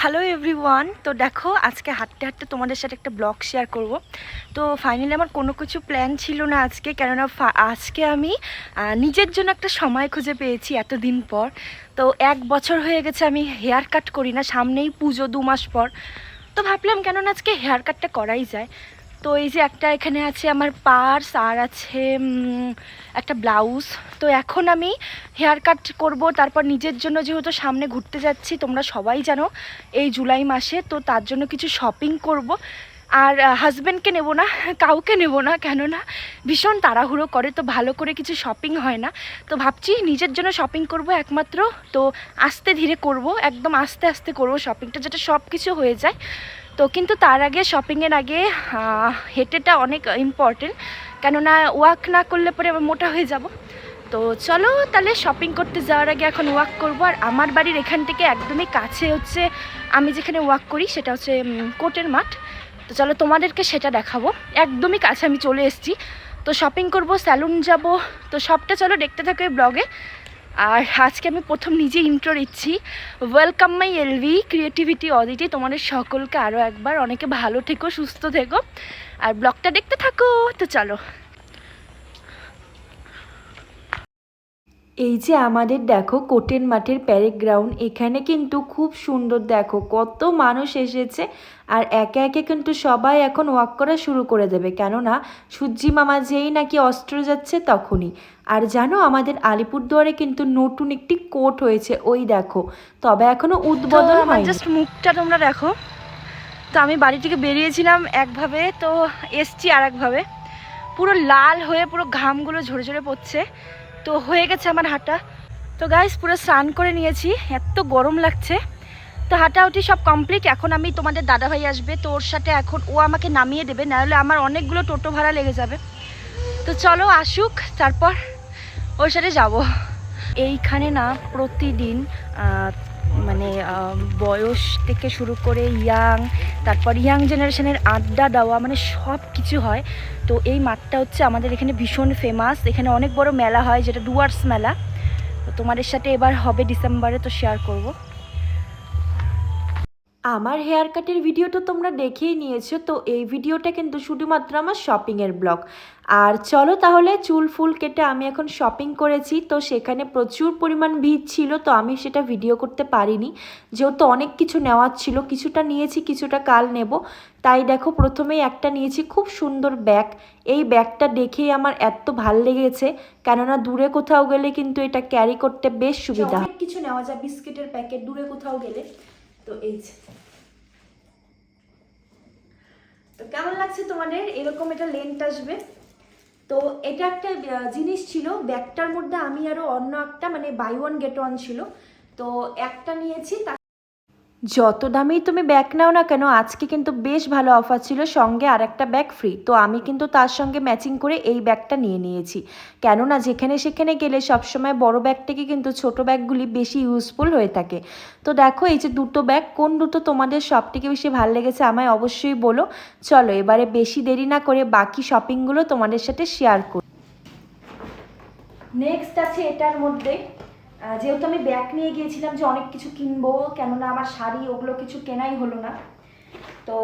Hello everyone তো দেখো, আজকে হাঁটতে হাঁটতে তোমাদের সাথে একটা ব্লগ শেয়ার করব। তো ফাইনালি আমার কোনো কিছু প্ল্যান ছিল না আজকে, কেননা আজকে আমি নিজের জন্য একটা সময় খুঁজে পেয়েছি এতদিন পর। তো এক বছর হয়ে গেছে আমি হেয়ার কাট করি না, সামনেই পুজো দু মাস পর। তো ভাবলাম কেননা আজকে হেয়ার কাটটা করাই যায়। তো এই যে একটা এখানে আছে আমার পার্স, আর আছে একটা ব্লাউজ। তো এখন আমি হেয়ার কাট করব, তারপর নিজের জন্য যেহেতু সামনে ঘুরতে যাচ্ছি, তোমরা সবাই জানো এই জুলাই মাসে, তো তার জন্য কিছু শপিং করব। আর হাজব্যান্ডকে নেব না, কাউকে নেব না, কেননা ভীষণ তাড়াহুড়ো করে, তো ভালো করে কিছু শপিং হয় না। তো ভাবছি নিজের জন্য শপিং করব একমাত্র, তো আস্তে ধীরে করব, একদম আস্তে আস্তে করব শপিংটা যেটা সব কিছু হয়ে যায়। তো কিন্তু তার আগে শপিংয়ের আগে হেঁটেটা অনেক ইম্পর্টেন্ট কেননা ওয়াক না করলে পরে আবার মোটা হয়ে যাব। তো চলো তাহলে শপিং করতে যাওয়ার আগে এখন ওয়াক করব। আর আমার বাড়ির এখান থেকে একদমই কাছে হচ্ছে আমি যেখানে ওয়াক করি সেটা হচ্ছে উম, কোর্টের মাঠ। তো চলো তোমাদেরকে সেটা দেখাবো। একদমই কাছে আমি চলে এসেছি। তো শপিং করব স্যালুন যাব। তো সবটা চলো দেখতে থাকো ব্লগে আর আজকে আমি প্রথম নিজে ইন্ট্রো দিচ্ছি welcome my LV creativity oddity তোমাদের সকলকে আরও একবার, অনেকে ভালো থেকো, সুস্থ থেকো। আর ব্লগটা দেখতে থাকো। তো চলো। এই যে আমাদের দেখো কোটেন মাঠের প্যারেড গ্রাউন্ড এখানে কিন্তু খুব সুন্দর দেখো কত মানুষ এসেছে আর একে একে কিন্তু সবাই এখন ওয়াক করা শুরু করে দেবে। কেননা সূর্যি মামা যেই নাকি অস্ত্র যাচ্ছে তখনই। আর জানো আমাদের আলিপুরদুয়ারে কিন্তু নতুন একটি কোট হয়েছে ওই দেখো। তবে এখনও উদ্বোধন হয় জাস্ট মুখটা তোমরা দেখো। তো আমি বাড়ি থেকে বেরিয়েছিলাম একভাবে তো এসছি আর একভাবে পুরো লাল হয়ে পুরো ঘামগুলো ঝরে ঝরে পড়ছে। তো হয়ে গেছে আমার হাঁটা। তো গাইস পুরো স্নান করে নিয়েছি। এত গরম লাগছে। তো হাঁটাহুটি সব কমপ্লিট এখন আমি তোমাদের দাদাভাই আসবে। তো ওর সাথে এখন ও আমাকে নামিয়ে দেবে। নাহলে আমার অনেকগুলো টোটো ভাড়া লেগে যাবে। তো চলো আসুক, তারপর ওর সাথে যাব। এইখানে না প্রতিদিন মানে বয়স থেকে শুরু করে ইয়াং তারপর ইয়াং জেনারেশনের আড্ডা দেওয়া মানে সব কিছু হয়। তো এই মাঠটা হচ্ছে আমাদের এখানে ভীষণ ফেমাস এখানে অনেক বড় মেলা হয়, যেটা ডুয়ার্স মেলা। তো তোমাদের সাথে এবার হবে ডিসেম্বরে, তো শেয়ার করব। আমার হেয়ার কাটের ভিডিও তো তোমরা দেখেই নিয়েছো, তো এই ভিডিওটা কিন্তু শুধুমাত্র আমার শপিংয়ের ব্লগ। আর চলো তাহলে চুল ফুল কেটে আমি এখন শপিং করেছি, তো সেখানে প্রচুর পরিমাণ ভিড় ছিল, তো আমি সেটা ভিডিও করতে পারিনি। যেহেতু অনেক কিছু নেওয়ার ছিল, কিছুটা নিয়েছি, কিছুটা কাল নেব। তাই দেখো প্রথমেই একটা নিয়েছি খুব সুন্দর ব্যাগ। এই ব্যাগটা দেখেই আমার এত ভালো লেগেছে, কেননা দূরে কোথাও গেলে কিন্তু এটা ক্যারি করতে বেশ সুবিধা। অনেক কিছু নেওয়া যায়, বিস্কিটের প্যাকেট, দূরে কোথাও গেলে। তো এই যে। তো কেমন লাগছে তোমাদের? এরকম এটা লেন্থ আসবে। তো এটা একটা জিনিস ছিল, ব্যাগটার মধ্যে আমি আরও অন্য একটা মানে বাই ওয়ান গেট ওয়ান ছিল। তো একটা নিয়েছি, তার যত দামেই তুমি ব্যাগ নাও না কেন, আজকে কিন্তু বেশ ভালো অফার ছিল, সঙ্গে আর একটা ব্যাগ ফ্রি তো আমি কিন্তু তার সঙ্গে ম্যাচিং করে এই ব্যাগটা নিয়ে নিয়েছি। কেননা যেখানে সেখানে গেলে সবসময় বড় ব্যাগ থেকে কিন্তু ছোট ব্যাগগুলি বেশি ইউজফুল হয়ে থাকে। তো দেখো, এই যে দুটো ব্যাগ কোন দুটো তোমাদের সব থেকে বেশি ভালো লেগেছে আমায় অবশ্যই বলো। চলো, এবারে বেশি দেরি না করে বাকি শপিংগুলো তোমাদের সাথে শেয়ার করি। নেক্সট আছে এটার মধ্যে। যেহেতু আমি ব্যাগ নিয়ে গিয়েছিলাম যে অনেক কিছু কিনবো, কেননা আমার শাড়ি ওগুলো কিছু কেনাই হলো না। তো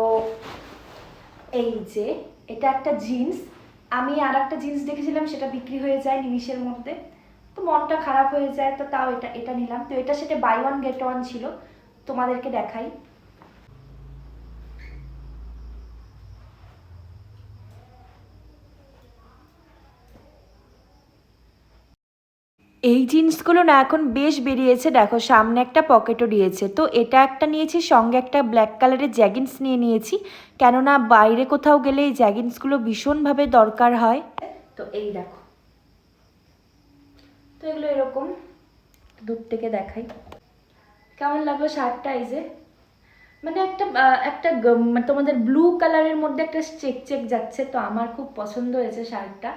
এই যে, এটা একটা জিন্স। আমি আর একটা জিন্স দেখেছিলাম, সেটা বিক্রি হয়ে যায় নিমিশের মধ্যে। তো মনটা খারাপ হয়ে যায়, তো তাও এটা এটা নিলাম। তো এটা সেটা বাই ওয়ান গেট ওয়ান ছিল। তোমাদেরকে দেখাই। এই জিন্সগুলো না এখন বেশ বেরিয়েছে। দেখো, সামনে একটা পকেটও দিয়েছে। তো এটা একটা নিয়েছি, সঙ্গে একটা ব্ল্যাক কালারের জ্যাগিন্স নিয়ে নিয়েছি। কেননা বাইরে কোথাও গেলে এই জ্যাগিন্সগুলো ভীষণভাবে দরকার হয়। তো এই দেখো। তো এগুলো এরকম, দূর থেকে দেখাই। কেমন লাগল শার্টটা এই যে? মানে একটা একটা মানে তোমাদের ব্লু কালারের মধ্যে একটা চেক চেক যাচ্ছে, তো আমার খুব পছন্দ হয়েছে শার্টটা।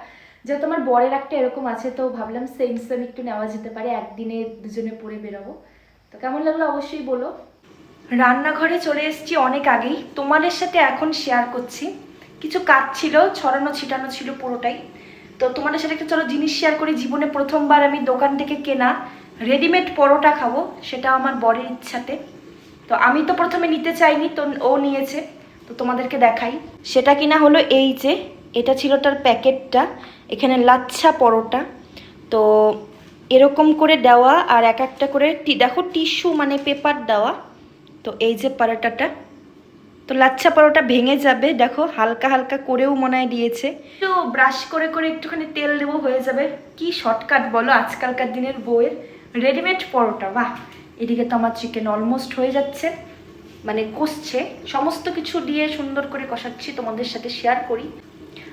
যেহেতু আমার বরের একটা এরকম আছে, তো ভাবলাম সেম সেম একটু নেওয়া যেতে পারে, একদিনে দুজনে পরে বেরোবো। তো কেমন লাগল অবশ্যই বলো। রান্নাঘরে চলে এসেছি অনেক আগেই, তোমাদের সাথে এখন শেয়ার করছি। কিছু কাজ ছিল, ছড়ানো ছিটানো ছিল পুরোটাই। তো তোমাদের সাথে একটা চলো জিনিস শেয়ার করি, জীবনে প্রথমবার আমি দোকান থেকে কেনা রেডিমেড পরোটা খাব, সেটা আমার বরের ইচ্ছাতে। তো আমি তো প্রথমে নিতে চাইনি, তো ও নিয়েছে, তো তোমাদেরকে দেখাই। সেটা কিনা হলো এই যে এটা ছিল তার প্যাকেটটা, এখানে লাচ্ছা পরোটা। তো এরকম করে দেওয়া আর এক একটা করে দেখো টিস্যু মানে পেপার দেওয়া। তো এই যে পরোটাটা। তো লাচ্ছা পরোটা ভেঙে যাবে, দেখো হালকা হালকা করেও মনে হয় দিয়েছে। তো ব্রাশ করে করে একটুখানি তেল দেবো, হয়ে যাবে। কি শর্টকাট বলো, আজকালকার দিনের বউয়ের রেডিমেড পরোটা, বাহ! এদিকে তো আমার চিকেন অলমোস্ট হয়ে যাচ্ছে মানে কষছে। সমস্ত কিছু দিয়ে সুন্দর করে কষাচ্ছি, তোমাদের সাথে শেয়ার করি।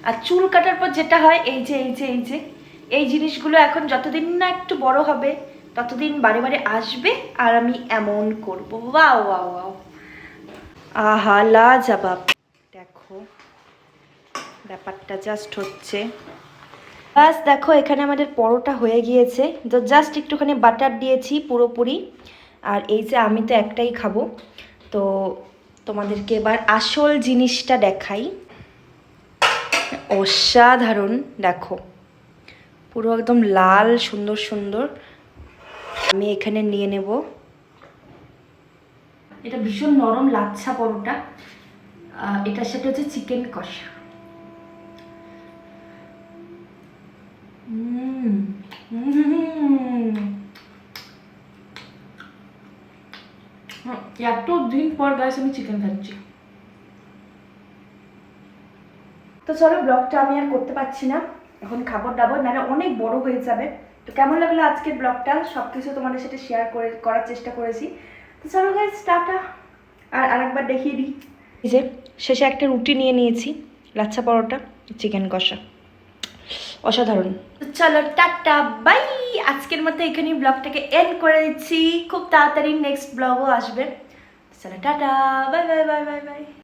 আর চুল কাটার পর যেটা হয়, এই যে এই যে এই যে, এই জিনিসগুলো এখন যতদিন না একটু বড় হবে, ততদিন বারে বারে আসবে আর আমি এমন করব। Wow wow wow. আহা, লাজবাব। দেখো, ব্যাপারটা জাস্ট হচ্ছে। বাস দেখো, এখানে আমাদের পরোটা হয়ে গিয়েছে। তো জাস্ট একটুখানি বাটার দিয়েছি পুরোপুরি। আর এই যে আমি তো একটাই খাব। তো তোমাদেরকে এবার আসল জিনিসটা দেখাই। অসাধারণ, দেখো। পুরো একদম লাল, সুন্দর সুন্দর। আমি এখানে নিয়ে নেব। এটা ভীষণ নরম লাচ্ছা পরোটা। এটার সাথে হচ্ছে চিকেন কষা। এত দিন পর গাছ আমি চিকেন খাচ্ছি। তো চলো ব্লগটা আমি আর করতে পারছি না। এখন খাবার দাবার নাহলে অনেক বড় হয়ে যাবে। তো কেমন লাগল আজকের ব্লগটা? সব কিছু তোমাদের সাথে শেয়ার করে, করার চেষ্টা করেছি। তো চলো গাইজ টাটা। আর আরেকবার দেখিয়ে দিই। যে, শেষে একটা রুটি নিয়ে নিয়েছি, লাচ্ছা পরোটা চিকেন কষা। অসাধারণ। চলো টাটা বাই আজকের মতো এখানেই ব্লগটাকে এন্ড করে দিচ্ছি। খুব তাড়াতাড়ি নেক্সট ব্লগও আসবে। চলো ta ta bye bye bye bye bye